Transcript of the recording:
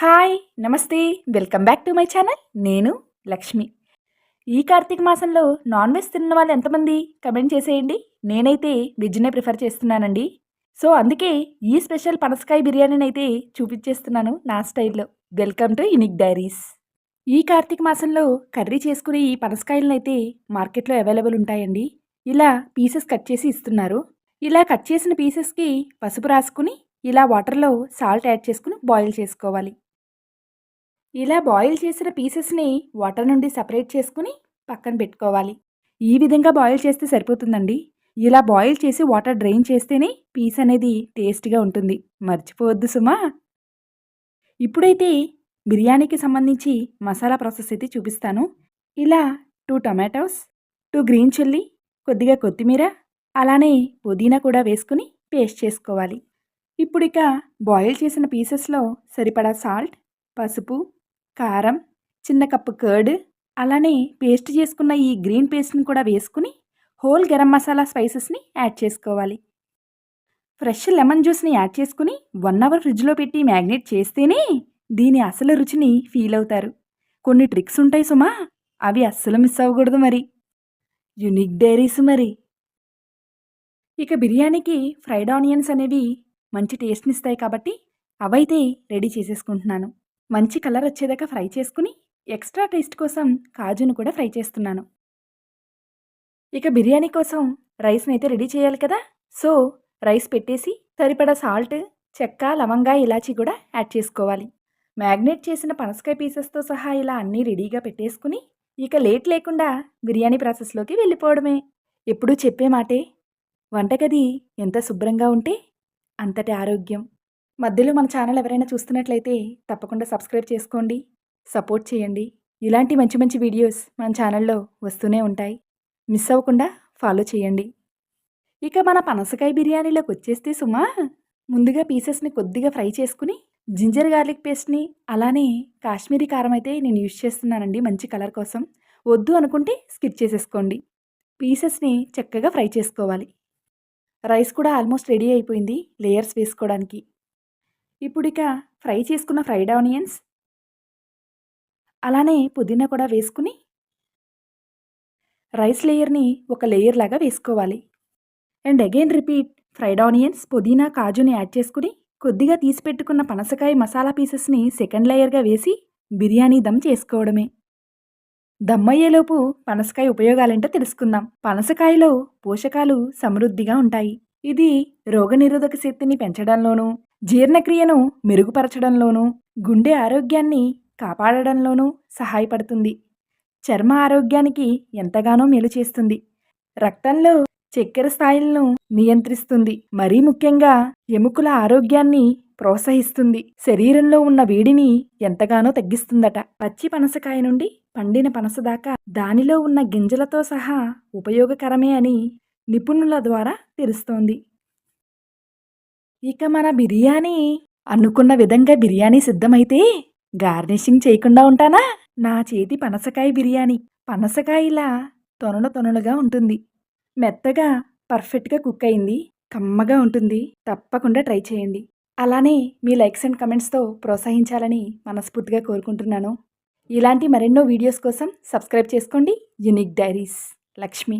Hi నమస్తే. Welcome back to my channel. నేను లక్ష్మి. ఈ కార్తీక మాసంలో నాన్ వెజ్ తిన్న వాళ్ళు ఎంతమంది? కమెంట్ చేసేయండి. నేనైతే వెజ్నే ప్రిఫర్ చేస్తున్నానండి. సో అందుకే ఈ స్పెషల్ పనసకాయ బిర్యానీని అయితే చూపించేస్తున్నాను నా స్టైల్లో. Welcome to unique diaries. ఈ కార్తీక మాసంలో కర్రీ చేసుకునే ఈ పనసకాయలను అయితే మార్కెట్లో అవైలబుల్ ఉంటాయండి. ఇలా పీసెస్ కట్ చేసి ఇస్తున్నారు. ఇలా కట్ చేసిన పీసెస్కి పసుపు రాసుకుని ఇలా వాటర్లో సాల్ట్ యాడ్ చేసుకుని బాయిల్ చేసుకోవాలి. ఇలా బాయిల్ చేసిన పీసెస్ని వాటర్ నుండి సపరేట్ చేసుకుని పక్కన పెట్టుకోవాలి. ఈ విధంగా బాయిల్ చేస్తే సరిపోతుందండి. ఇలా బాయిల్ చేసి వాటర్ డ్రైన్ చేస్తేనే పీస్ అనేది టేస్ట్గా ఉంటుంది. మర్చిపోవద్దు సుమా. ఇప్పుడైతే బిర్యానీకి సంబంధించి మసాలా ప్రాసెస్ అయితే చూపిస్తాను. ఇలా two tomatoes two green chilli కొద్దిగా కొత్తిమీర అలానే పుదీనా కూడా వేసుకుని పేస్ట్ చేసుకోవాలి. ఇప్పుడు ఇక బాయిల్ చేసిన పీసెస్లో సరిపడా సాల్ట్ పసుపు కారం చిన్న కప్పు కర్డ్ అలానే పేస్ట్ చేసుకున్న ఈ గ్రీన్ పేస్ట్ని కూడా వేసుకుని హోల్ గరం మసాలా స్పైసెస్ని యాడ్ చేసుకోవాలి. ఫ్రెష్ లెమన్ జ్యూస్ని యాడ్ చేసుకుని వన్ అవర్ ఫ్రిడ్జ్లో పెట్టి మ్యాగ్నేట్ చేస్తేనే దీని అసలు రుచిని ఫీల్ అవుతారు. కొన్ని ట్రిక్స్ ఉంటాయి సుమా అవి అస్సలు మిస్ అవ్వకూడదు మరి. యునిక్ డైరీస్ మరి. ఇక బిర్యానీకి ఫ్రైడ్ ఆనియన్స్ అనేవి మంచి టేస్ట్ని ఇస్తాయి కాబట్టి అవైతే రెడీ చేసేసుకుంటున్నాను. మంచి కలర్ వచ్చేదాకా ఫ్రై చేసుకుని ఎక్స్ట్రా టేస్ట్ కోసం కాజును కూడా ఫ్రై చేస్తున్నాను. ఇక బిర్యానీ కోసం రైస్ని అయితే రెడీ చేయాలి కదా. సో రైస్ పెట్టేసి సరిపడా సాల్ట్ చెక్క లవంగా ఇలాచి కూడా యాడ్ చేసుకోవాలి. మ్యాగ్నేట్ చేసిన పనసకాయ పీసెస్తో సహా ఇలా అన్నీ రెడీగా పెట్టేసుకుని ఇక లేట్ లేకుండా బిర్యానీ ప్రాసెస్లోకి వెళ్ళిపోవడమే. ఎప్పుడూ చెప్పే మాటే. వంటగది ఎంత శుభ్రంగా ఉంటే అంతటి ఆరోగ్యం. మధ్యలో మన ఛానల్ ఎవరైనా చూస్తున్నట్లయితే తప్పకుండా సబ్స్క్రైబ్ చేసుకోండి సపోర్ట్ చేయండి. ఇలాంటి మంచి మంచి వీడియోస్ మన ఛానల్లో వస్తూనే ఉంటాయి. మిస్ అవ్వకుండా ఫాలో చేయండి. ఇక మన పనసకాయ బిర్యానీలోకి వచ్చేస్తే సుమా ముందుగా పీసెస్ని కొద్దిగా ఫ్రై చేసుకుని జింజర్ గార్లిక్ పేస్ట్ని అలానే కాశ్మీరీ కారం అయితే నేను యూజ్ చేస్తున్నానండి మంచి కలర్ కోసం. వద్దు అనుకుంటే స్కిప్ చేసేసుకోండి. పీసెస్ని చక్కగా ఫ్రై చేసుకోవాలి. రైస్ కూడా ఆల్మోస్ట్ రెడీ అయిపోయింది లేయర్స్ వేసుకోవడానికి. ఇప్పుడు ఇక ఫ్రై చేసుకున్న ఫ్రైడ్ ఆనియన్స్. అలానే పుదీనా కూడా వేసుకుని రైస్ లేయర్ని ఒక లేయర్ లాగా వేసుకోవాలి. And again repeat fried onions పుదీనా కాజుని యాడ్ చేసుకుని కొద్దిగా తీసి పెట్టుకున్న పనసకాయ మసాలా పీసెస్ని సెకండ్ లేయర్గా వేసి బిర్యానీ దమ్ చేసుకోవడమే. దమ్మయ్యేలోపు పనసకాయ ఉపయోగాలేంటో తెలుసుకుందాం. పనసకాయలో పోషకాలు సమృద్ధిగా ఉంటాయి. ఇది రోగనిరోధక శక్తిని పెంచడంలోనూ జీర్ణక్రియను మెరుగుపరచడంలోనూ గుండె ఆరోగ్యాన్ని కాపాడడంలోనూ సహాయపడుతుంది. చర్మ ఆరోగ్యానికి ఎంతగానో మేలు చేస్తుంది. రక్తంలో చక్కెర స్థాయిలను నియంత్రిస్తుంది. మరీ ముఖ్యంగా ఎముకల ఆరోగ్యాన్ని ప్రోత్సహిస్తుంది. శరీరంలో ఉన్న వేడిని ఎంతగానో తగ్గిస్తుందట. పచ్చి పనసకాయ నుండి పండిన పనస దాకా దానిలో ఉన్న గింజలతో సహా ఉపయోగకరమే అని నిపుణుల ద్వారా తెలుస్తోంది. ఇక మన బిర్యానీ. అనుకున్న విధంగా బిర్యానీ సిద్ధమైతే గార్నిషింగ్ చేయకుండా ఉంటానా? నా చేతి పనసకాయ బిర్యానీ. పనసకాయలా తొనలు తొనలుగా ఉంటుంది. మెత్తగా పర్ఫెక్ట్గా కుక్ అయింది. కమ్మగా ఉంటుంది. తప్పకుండా ట్రై చేయండి. అలానే మీ లైక్స్ అండ్ కమెంట్స్తో ప్రోత్సహించాలని మనస్ఫూర్తిగా కోరుకుంటున్నాను. ఇలాంటి మరెన్నో వీడియోస్ కోసం సబ్స్క్రైబ్ చేసుకోండి. Unique diaries. లక్ష్మి.